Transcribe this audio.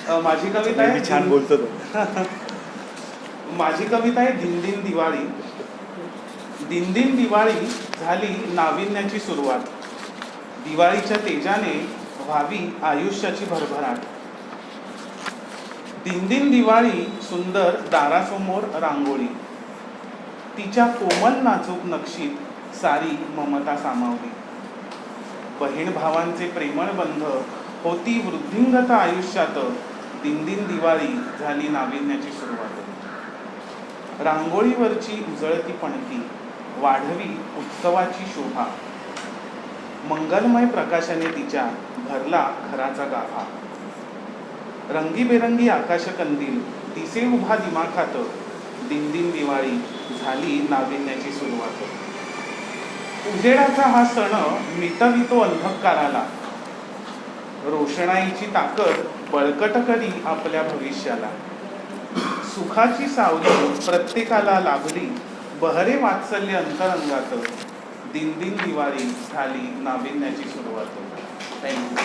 माझी कविता आहे छान बोलतो. माझी कविता आहे दिन दिन दिवाळी. दिन दिन दिवाळी झाली नाविन्याची सुरुवात. दिवाळीच्या तेजाने व्हावी आयुष्याची भरभराट. दिन दिन दिवाळी सुंदर दारासमोर रांगोळी. तिच्या कोमल नाजूक नक्षीत सारी ममता सामावली. बहीण भावांचे प्रेमळ बंध होती वृद्धिंगत आयुष्यात. दिन दिन दिवाळी झाली नाविन्याची सुरुवात. रांगोळीवरची उजळती पणती वाढवी उत्सवाची शोभा. मंगलमय प्रकाशाने तिच्या भरला घराचा गाभा. रंगीबेरंगी आकाशकंदील दिसे उभा दिमाखात दिन दिन दिवाळी झाली नाविन्याची सुरुवात. उजेडाचा हा सण मिटवितो अंधकाराला. रोषणाईची ताकद बळकट करी आपल्या भविष्याला. सुखाची सावली प्रत्येकाला लाभली बहरे वात्सल्य अंतरंगात दिन दिन दिवाळी झाली नाविन्याची सुरुवात. थँक्यू